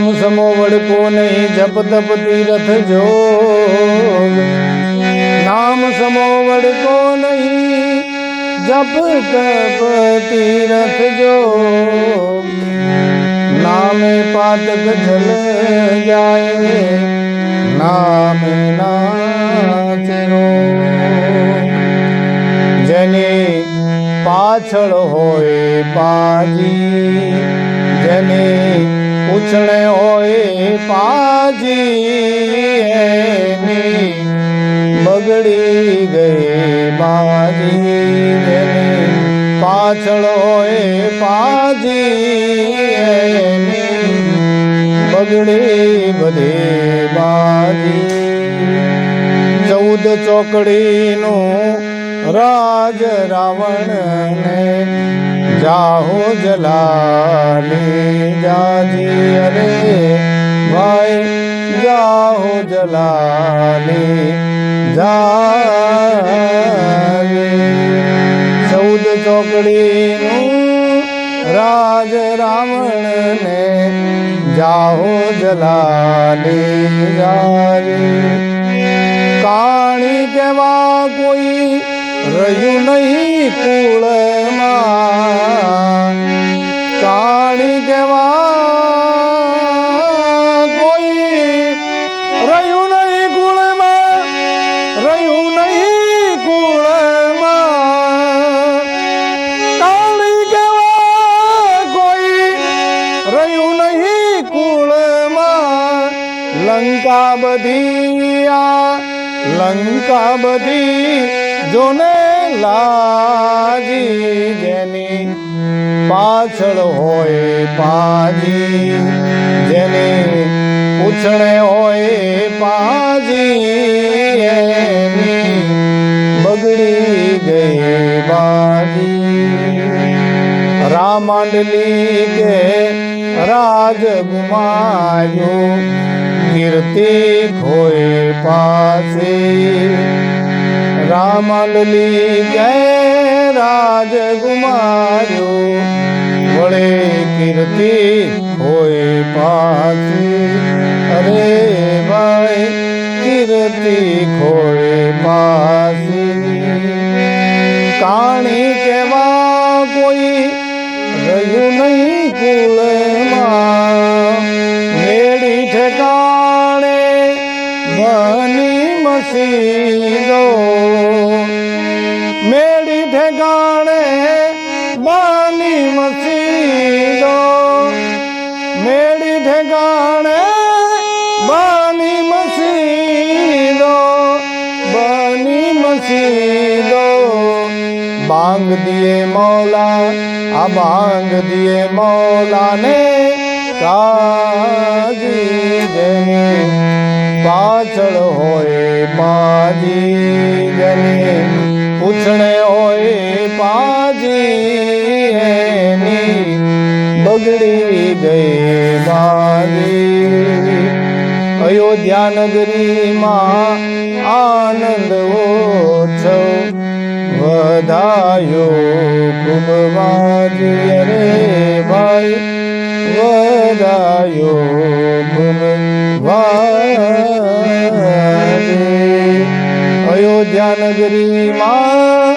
નામ સમો વડકો નહીં જપ તપ તીરથ જો નામ સમો વડકો નહીં જપ તપ તીરથ જો નામે પાતક જલ જાય, નામે નાચરો જેની પાછળ હોય પાજી, જેની ઉછળે હોય પાજી બગડી ગઈ બાજી પાછળ હોય પાજી બગડી બધી બાજી. ચૌદ ચોકડીનું રાજ जाहो जलाली जा अरे भाई जाहो जलाली जाऊद चौकड़ी राज रावण ने जाहो जलाली जा कहाणी केवा कोई રહ્યું નહીં કુળમાં. કાણી કેવા કોઈ રહ્યું નહીં કુળમાં, રહ્યું નહીં કુળમાં. કાણી કેવા કોઈ રહ્યું નહીં કુળમાં. લંકા બધી લંકા બધી જોને લાજી જેની પાછળ હોય પાજી, જેની પૂછણે હોય પાજી, એની બગડી ગઈ બાજી. રામાંડલી કે રાજ ગુમાયું કીર્તિ ખોય પાસે રામાંડલી જય રાજકુમારો વળે કીર્તિ હોય પાછી. અરે ભાઈ, કીર્તિ ખોય પાછી. કાણી કેવા કોઈ રહ્યું નહીં કુલમાં મેળી ઠેકાણે બની મસીદો મેળી ઠેકાણે બની મસીદો મેળી ઠેકાણે બની મસીદો બની મસીદો બાંગ દિયે મૌલા, આ બાંગ દિયે મૌલાને કાજી જેની પાછળ હોય પાજી જેની પૂછણે હોય પાજી એની, બગડી ગઈ બાજી અયોધ્યા નગરીમાં આનંદ ઓછો વધાયો ખૂબ વાજી. નગરીમાં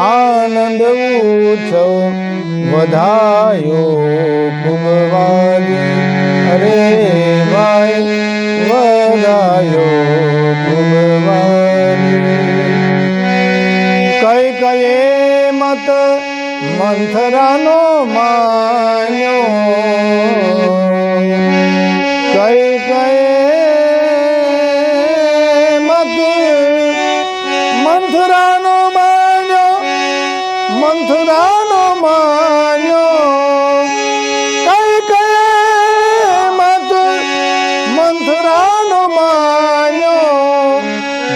આનંદ ઉત્સવ વધાયો ખૂબ વાજી અરે ભાઈ, વધાયો ખૂબ કઈ કયે મત મંથરાનો માન્યો. મંથરાનો માન્યો. કઈ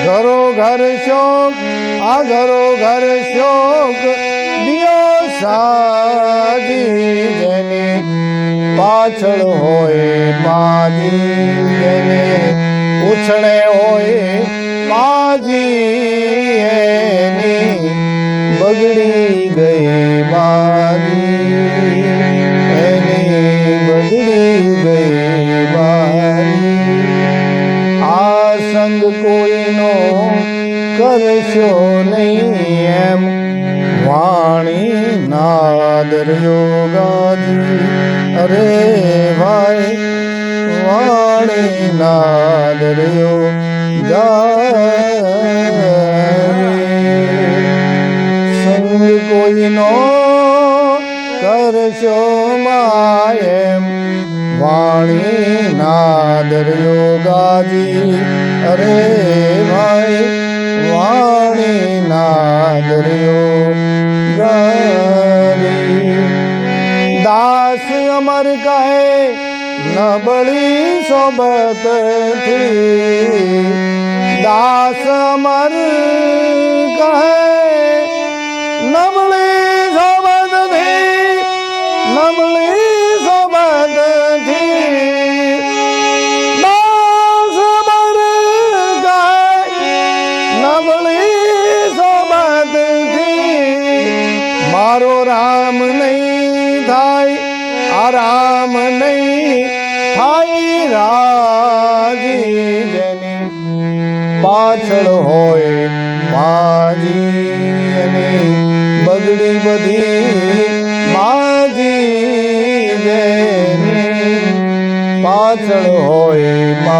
ઘરો ઘર શોક, આ ઘરો ઘર શોક, દિયો સાજી જેની પાછળ હોય પાજી જેને ઉછળે હોય પાજી એની બગડી કોઈનો કરશો નહીં એમ વાણી નાદર યોગાધી અરે ભાઈ કોઈનો કરશો માયમ વાણી નાદર યોગાજી, અરે ભાઈ, વાણી નાદર યોગાજી. દાસ અમર કહે, નબળી સોબતથી. દાસ અમર નબળી સોબતથી મારો રામ નહીં થાય આરામ નહીં થાય રાજી જેની પાછળ હોય માજી એની બગડી બધી માજી જેની પાછળ હોય માજી